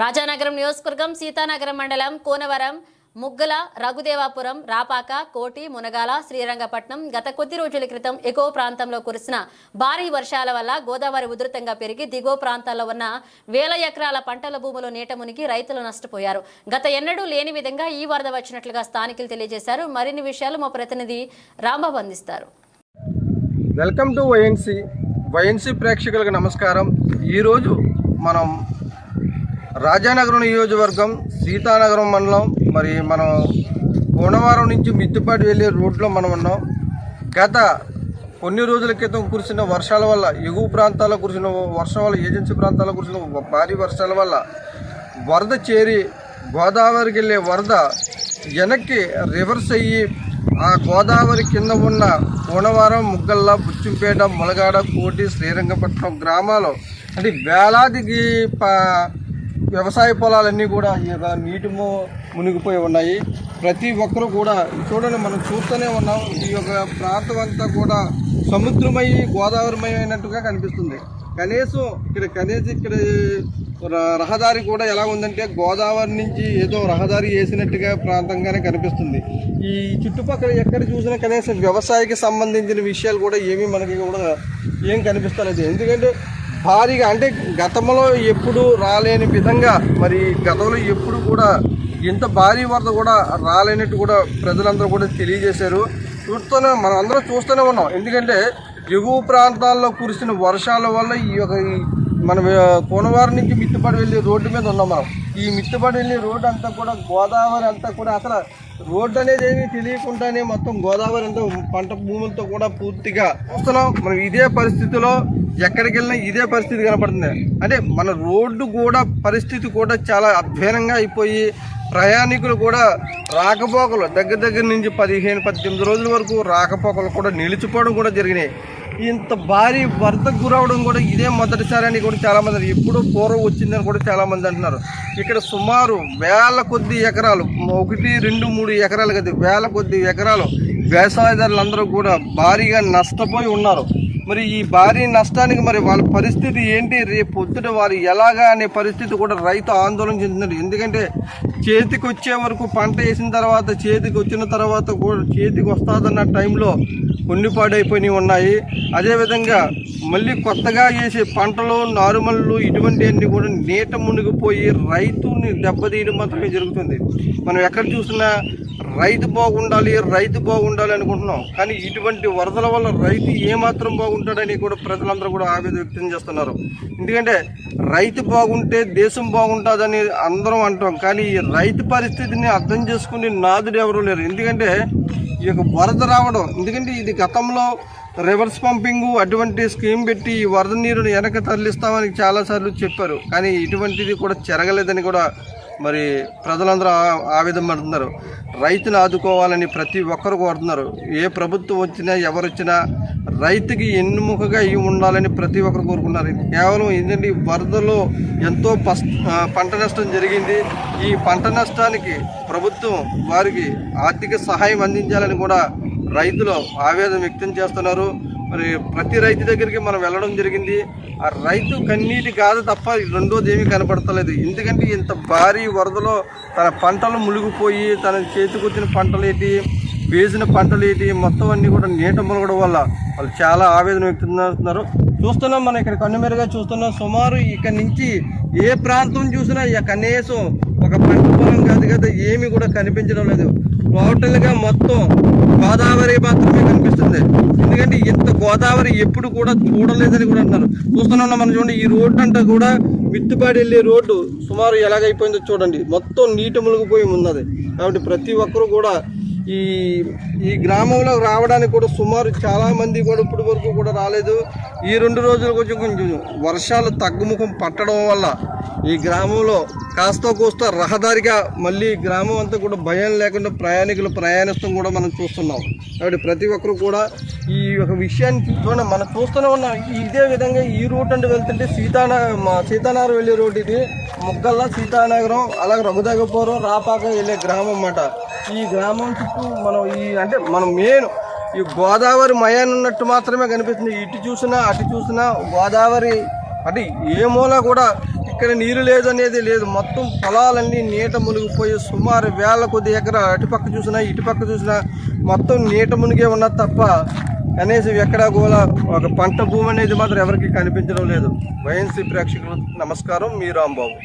రాజానగరం నియోజకవర్గం సీతానగరం మండలం కోనవరం ముగ్గల రఘుదేవాపురం రాపాక కోటి మునగాల శ్రీరంగపట్నం గత కొద్ది రోజుల క్రితం ఎగువ ప్రాంతంలో కురిసిన భారీ వర్షాల వల్ల గోదావరి ఉధృతంగా పెరిగి దిగువ ప్రాంతాల్లో ఉన్న వేల ఎకరాల పంటల భూములు నీట మునిగి రైతులు నష్టపోయారు. గత ఎన్నడూ లేని విధంగా ఈ వరద వచ్చినట్లుగా స్థానికులు తెలియజేశారు. మరిన్ని విషయాలు మా ప్రతినిధి రాంబాబు అందిస్తారు. వెల్కమ్ టు వైఎన్సి వైఎన్సి ప్రేక్షకులకు నమస్కారం. ఈరోజు మనం రాజానగరం నియోజకవర్గం సీతానగరం మండలం మరి మనం కోనవారం నుంచి మిత్తిపాటి వెళ్ళే రోడ్లో మనం ఉన్నాం. గత కొన్ని రోజుల క్రితం కురిసిన వర్షాల వల్ల ఎగువ ప్రాంతాల్లో కురిసిన వర్షం వల్ల ఏజెన్సీ ప్రాంతాల్లో కురిసిన భారీ వర్షాల వల్ల వరద చేరి గోదావరికి వెళ్ళే వరద వెనక్కి రివర్స్ అయ్యి ఆ గోదావరి కింద ఉన్న కోనవారం ముగ్గల్ల బుచ్చింపేట ములగాడ కోటి శ్రీరంగపట్నం గ్రామాలు అంటే వేలాదికి పా వ్యవసాయ పొలాలన్నీ కూడా ఈ నీటి మునిగిపోయి ఉన్నాయి. ప్రతి ఒక్కరూ కూడా చూడండి మనం చూస్తూనే ఉన్నాం. ఈ యొక్క ప్రాంతం అంతా కూడా సముద్రమయ్యి గోదావరిమయం అయినట్టుగా కనిపిస్తుంది. కనీసం ఇక్కడ కనీసం ఇక్కడ రహదారి కూడా ఎలా ఉందంటే గోదావరి నుంచి ఏదో రహదారి వేసినట్టుగా ప్రాంతంగానే కనిపిస్తుంది. ఈ చుట్టుపక్కల ఎక్కడ చూసినా కనీసం వ్యవసాయకి సంబంధించిన విషయాలు కూడా ఏమీ మనకి కూడా ఏం కనిపిస్తలేదు. ఎందుకంటే భారీగా అంటే గతంలో ఎప్పుడు రాలేని విధంగా మరి గతంలో ఎప్పుడు కూడా ఇంత భారీ వరద కూడా రాలేనట్టు కూడా ప్రజలందరూ కూడా తెలియజేశారు. చూస్తూనే మనం అందరం చూస్తూనే ఉన్నాం. ఎందుకంటే ఎగువ ప్రాంతాల్లో కురిసిన వర్షాల వల్ల ఈ యొక్క మన మనం కోనవారం నుంచి మిత్తుపడి వెళ్ళే రోడ్డు మీద ఉన్నాం మనం. ఈ మిత్తుపడి వెళ్ళే రోడ్డు అంతా కూడా గోదావరి అంతా కూడా అసలు రోడ్డు అనేది ఏమీ తెలియకుండానే మొత్తం గోదావరి అంతా పంట భూములతో కూడా పూర్తిగా చూస్తున్నాం. మనం ఇదే పరిస్థితిలో ఎక్కడికి వెళ్ళినా ఇదే పరిస్థితి కనపడుతుంది. అంటే మన రోడ్డు కూడా పరిస్థితి కూడా చాలా అధ్వానంగా అయిపోయి ప్రయాణికులు కూడా రాకపోకలు దగ్గర దగ్గర నుంచి పదిహేను పద్దెనిమిది రోజుల వరకు రాకపోకలు కూడా నిలిచిపోవడం కూడా జరిగినాయి. ఇంత భారీ వరదకు గురవడం కూడా ఇదే మొదటిసారి అని కూడా చాలామంది ఎప్పుడూ పూర్వం వచ్చిందని కూడా చాలామంది అంటున్నారు. ఇక్కడ సుమారు వేల కొద్ది ఎకరాలు ఒకటి రెండు మూడు ఎకరాలు కదా వేల కొద్ది ఎకరాలు వ్యవసాయదారులందరూ కూడా భారీగా నష్టపోయి ఉన్నారు. మరి ఈ భారీ నష్టానికి మరి వాళ్ళ పరిస్థితి ఏంటి? రేపు పొద్దుట వారు ఎలాగా అనే పరిస్థితి కూడా రైతు ఆందోళన చెందుతున్నారు. ఎందుకంటే చేతికి వచ్చే వరకు పంట వేసిన తర్వాత చేతికి వచ్చిన తర్వాత కూడా చేతికి వస్తుందన్న టైంలో కొన్ని పాడైపోయినవి ఉన్నాయి. అదేవిధంగా మళ్ళీ కొత్తగా వేసే పంటలు నారుమల్లు ఇటువంటివన్నీ కూడా నీట మునిగిపోయి రైతుని దెబ్బతీయడం మాత్రమే జరుగుతుంది. మనం ఎక్కడ చూసినా రైతు బాగుండాలి రైతు బాగుండాలి అనుకుంటున్నాం. కానీ ఇటువంటి వరదల వల్ల రైతు ఏమాత్రం బాగుంటాడని కూడా ప్రజలందరూ కూడా ఆవేదన వ్యక్తం చేస్తున్నారు. ఎందుకంటే రైతు బాగుంటే దేశం బాగుంటుందని అందరం అంటాం. కానీ ఈ రైతు పరిస్థితిని అర్థం చేసుకుని నాదుడు ఎవరు లేరు. ఎందుకంటే ఈ యొక్క వరద రావడం ఎందుకంటే ఇది గతంలో రివర్స్ పంపింగ్ అటువంటి స్కీమ్ పెట్టి ఈ వరద నీరుని వెనక తరలిస్తామని చాలాసార్లు చెప్పారు. కానీ ఇటువంటిది కూడా జరగలేదని కూడా మరి ప్రజలందరూ ఆ- ఆవేదన పడుతున్నారు రైతును ఆదుకోవాలని ప్రతి ఒక్కరు కోరుతున్నారు. ఏ ప్రభుత్వం వచ్చినా ఎవరు వచ్చినా రైతుకి ఎన్నుముకగా ఇవి ఉండాలని ప్రతి ఒక్కరు కోరుకున్నారు కేవలం ఏంటంటే వరదలో ఎంతో పస్ పంట నష్టం జరిగింది. ఈ పంట నష్టానికి ప్రభుత్వం వారికి ఆర్థిక సహాయం అందించాలని కూడా రైతులు ఆవేదన వ్యక్తం చేస్తున్నారు. మరి ప్రతి రైతు దగ్గరికి మనం వెళ్ళడం జరిగింది. ఆ రైతు కన్నీటి కాదు తప్ప రెండోది ఏమీ కనపడతలేదు. ఎందుకంటే ఇంత భారీ వరదలో తన పంటలు మునిగిపోయి తన చేతికొచ్చిన పంటలు ఏంటి వేసిన పంటలు ఏంటి మొత్తం అన్నీ కూడా నీట మునగడం వల్ల వాళ్ళు చాలా ఆవేదన వ్యక్తున్నారు చూస్తున్నాం మనం ఇక్కడ కన్నుమేరుగా చూస్తున్నాం. సుమారు ఇక్కడ నుంచి ఏ ప్రాంతం చూసినా కనీసం ఒక పంట పొలం కాదు కదా ఏమీ కూడా కనిపించడం లేదు. టోటల్గా మొత్తం గోదావరి ఎందుకంటే ఇంత గోదావరి ఎప్పుడు కూడా చూడలేదని కూడా అంటున్నారు. చూస్తున్నాం మనం చూడండి ఈ రోడ్డు అంతా కూడా మిత్తుపాడి వెళ్ళే రోడ్డు సుమారు ఎలాగైపోయిందో చూడండి. మొత్తం నీటి మునిగిపోయి ఉన్నది. కాబట్టి ప్రతి ఒక్కరూ కూడా ఈ ఈ గ్రామంలో రావడానికి కూడా సుమారు చాలామంది కూడా ఇప్పటి వరకు కూడా రాలేదు. ఈ రెండు రోజులు కొంచెం కొంచెం వర్షాలు తగ్గుముఖం పట్టడం వల్ల ఈ గ్రామంలో కాస్త కోస్త రహదారిగా మళ్ళీ గ్రామం అంతా కూడా భయం లేకుండా ప్రయాణికులు ప్రయాణిస్తాం కూడా మనం చూస్తున్నాం. కాబట్టి ప్రతి ఒక్కరు కూడా ఈ ఒక విషయాన్ని చూడండి మనం చూస్తూనే ఉన్నాం. ఇదే విధంగా ఈ రూట్ అంటే వెళ్తుంటే సీతాన మా వెళ్ళే రోడ్ ఇది. ముగ్గల్ల సీతానగరం అలాగే రఘుదగపురం రాపాక వెళ్ళే గ్రామం అన్నమాట. ఈ గ్రామం చుట్టూ మనం ఈ అంటే మనం మెయిన్ ఈ గోదావరి మయాన్ ఉన్నట్టు మాత్రమే కనిపిస్తుంది. ఇటు చూసినా అటు చూసినా గోదావరి అంటే ఏ మూల కూడా ఇక్కడ నీరు లేదు అనేది లేదు. మొత్తం పొలాలన్నీ నీట మునిగిపోయి సుమారు వేల కొద్ది ఎకరా అటుపక్క చూసినా ఇటుపక్క చూసినా మొత్తం నీట మునిగే ఉన్నది తప్ప కనీసం ఎక్కడా కూడా ఒక పంట భూమి అనేది మాత్రం ఎవరికి కనిపించడం లేదు. వైఎన్సీ ప్రేక్షకులకు నమస్కారం మీ రాంబాబు.